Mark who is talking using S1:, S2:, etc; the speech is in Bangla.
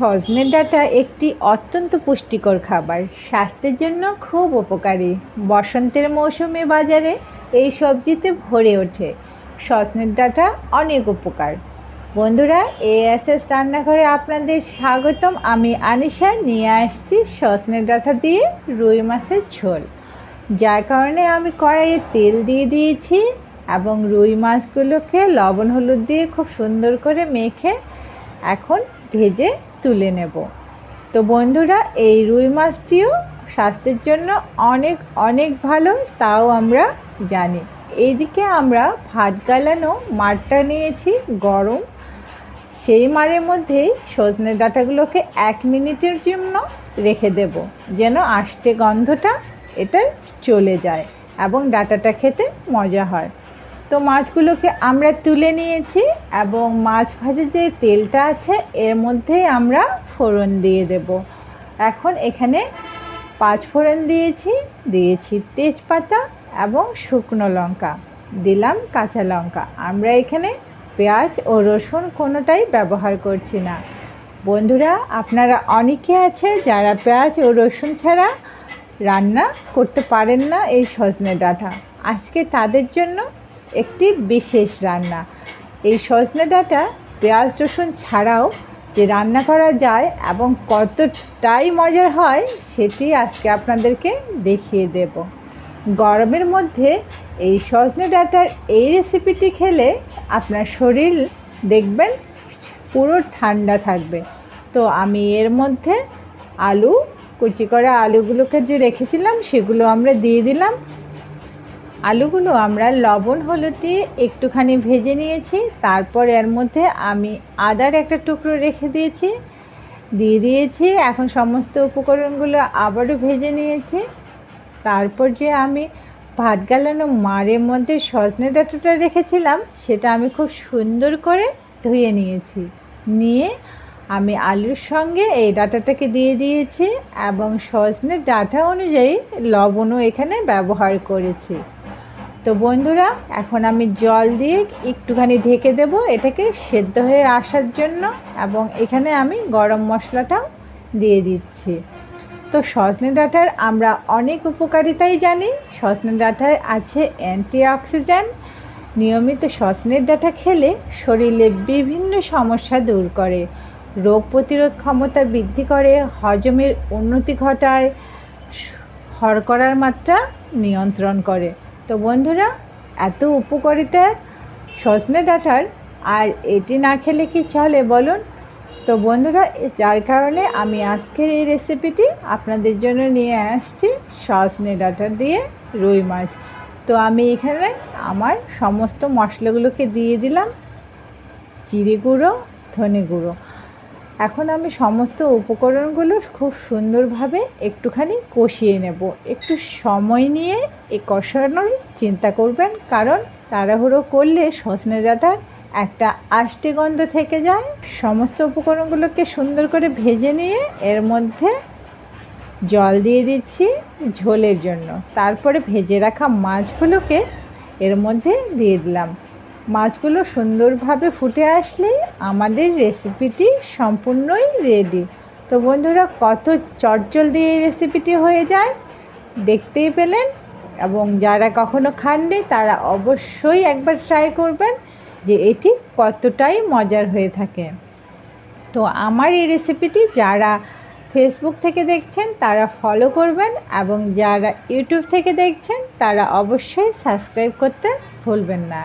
S1: সজনে ডাঁটা একটি অত্যন্ত পুষ্টিকর খাবার। স্বাস্থ্যের জন্য খুব উপকারী। বসন্তের মৌসুমে বাজারে এই সবজিতে ভরে ওঠে। সজনের ডাঁটা অনেক উপকার। বন্ধুরা, এএসএস রান্নাঘরে আপনাদের স্বাগতম। আমি আনিশা, নিয়ে আসছি সজনে ডাঁটা দিয়ে রুই মাছের ঝোল। যার কারণে আমি কড়াইয়ে তেল দিয়ে দিয়েছি এবং রুই মাছগুলোকে লবণ হলুদ দিয়ে খুব সুন্দর করে মেখে এখন ভেজে তুলে নেব। তো বন্ধুরা, এই রুই মাছটিও স্বাস্থ্যের জন্য অনেক অনেক ভালো, তাও আমরা জানি। এইদিকে আমরা ভাত গালানো মাঠটা নিয়েছি গরম। সেই মারের মধ্যেই সজনে ডাঁটাগুলোকে এক মিনিটের জন্য রেখে দেব, যেন আষ্টে গন্ধটা এটা চলে যায় এবং ডাটাটা খেতে মজা হয়। তো মাছগুলোকে আমরা তুলে নিয়েছি এবং মাছ ভাজে যে তেলটা আছে, এর মধ্যেই আমরা ফোড়ন দিয়ে দেব। এখন এখানে পাঁচ ফোড়ন দিয়েছি দিয়েছি তেজপাতা এবং শুকনো লঙ্কা। দিলাম কাঁচা লঙ্কা। আমরা এখানে পেঁয়াজ ও রসুন কোনোটাই ব্যবহার করছি না। বন্ধুরা, আপনারা অনেকে আছে যারা পেঁয়াজ ও রসুন ছাড়া রান্না করতে পারেন না এই সজনে ডাঁটা। আজকে তাদের জন্য একটি বিশেষ রান্না। এই সজনে ডাঁটা পেঁয়াজ, রসুন ছাড়াও যে রান্না করা যায় এবং কতটাই মজার হয়, সেটি আজকে আপনাদেরকে দেখিয়ে দেব। গরমের মধ্যে এই সজনে ডাঁটার এই রেসিপিটি খেলে আপনার শরীর দেখবেন পুরো ঠান্ডা থাকবে। তো আমি এর মধ্যে আলু, কুচি করা আলুগুলোকে যে রেখেছিলাম, সেগুলো আমরা দিয়ে দিলাম। আলুগুলো আমরা লবণ, হলুদ দিয়ে একটুখানি ভেজে নিয়েছি। তারপর এর মধ্যে আমি আদার একটা টুকরো রেখে দিয়েছি। দিয়ে দিয়েছি, এখন সমস্ত উপকরণগুলো আবারও ভেজে নিয়েছি। তারপর যে আমি ভাত গালানো মারের মধ্যে সজনে ডাঁটাটা রেখেছিলাম, সেটা আমি খুব সুন্দর করে ধুয়ে নিয়েছি। নিয়ে আমি আলুর সঙ্গে এই ডাটাটাকে দিয়ে দিয়েছি এবং সজনে ডাটা অনুযায়ী লবণও এখানে ব্যবহার করেছি। তো বন্ধুরা, এখন আমি জল দিয়ে একটুখানি ঢেকে দেব। এটাকে সেদ্ধ হয়ে আসার জন্য এবং এখানে আমি গরম মশলাটাও দিয়ে দিচ্ছি। তো সজনে ডাঁটার আমরা অনেক উপকারিতাই জানি। সজনে ডাঁটায় আছে অ্যান্টিঅক্সিডেন্ট। নিয়মিত সজনের ডাঁটা খেলে শরীরে বিভিন্ন সমস্যা দূর করে। রোগ প্রতিরোধ ক্ষমতা বৃদ্ধি করে, হজমের উন্নতি ঘটায়, হরকরার মাত্রা নিয়ন্ত্রণ করে। তো বন্ধুরা, এত উপকারিতা সজনে ডাঁটার, আর এটি না খেলে কি চলে বলুন? তো বন্ধুরা যার কারণে আমি আজকের এই রেসিপিটি আপনাদের জন্য নিয়ে আসছি সজনে ডাঁটা দিয়ে রুই মাছ। তো আমি এখানে আমার সমস্ত মশলাগুলোকে দিয়ে দিলাম। জিরে গুঁড়ো, ধনে গুঁড়ো। এখন আমি সমস্ত উপকরণগুলো খুব সুন্দরভাবে একটুখানি কষিয়ে নেব। একটু সময় নিয়ে এই কষানোর চিন্তা করবেন, কারণ তাড়াহুড়ো করলে সজনে ডাঁটার একটা আষ্টে গন্ধ থেকে যায়। সমস্ত উপকরণগুলোকে সুন্দর করে ভেজে নিয়ে এর মধ্যে জল দিয়ে দিচ্ছি ঝোলের জন্য। তারপরে ভেজে রাখা মাছগুলোকে এর মধ্যে দিয়ে দিলাম। মাছগুলো সুন্দরভাবে ফুটে আসলেই আমাদের রেসিপিটি সম্পূর্ণই রেডি তো বন্ধুরা, কত চটজল দিয়ে এই রেসিপিটি হয়ে যায় দেখতেই পেলেন এবং যারা কখনো খাননি, তারা অবশ্যই একবার ট্রাই করবেন যে এটি কতটাই মজার হয়ে থাকে। তো আমার এই রেসিপিটি যারা ফেসবুক থেকে দেখছেন, তারা ফলো করবেন এবং যারা ইউটিউব থেকে দেখছেন, তারা অবশ্যই সাবস্ক্রাইব করতে ভুলবেন না।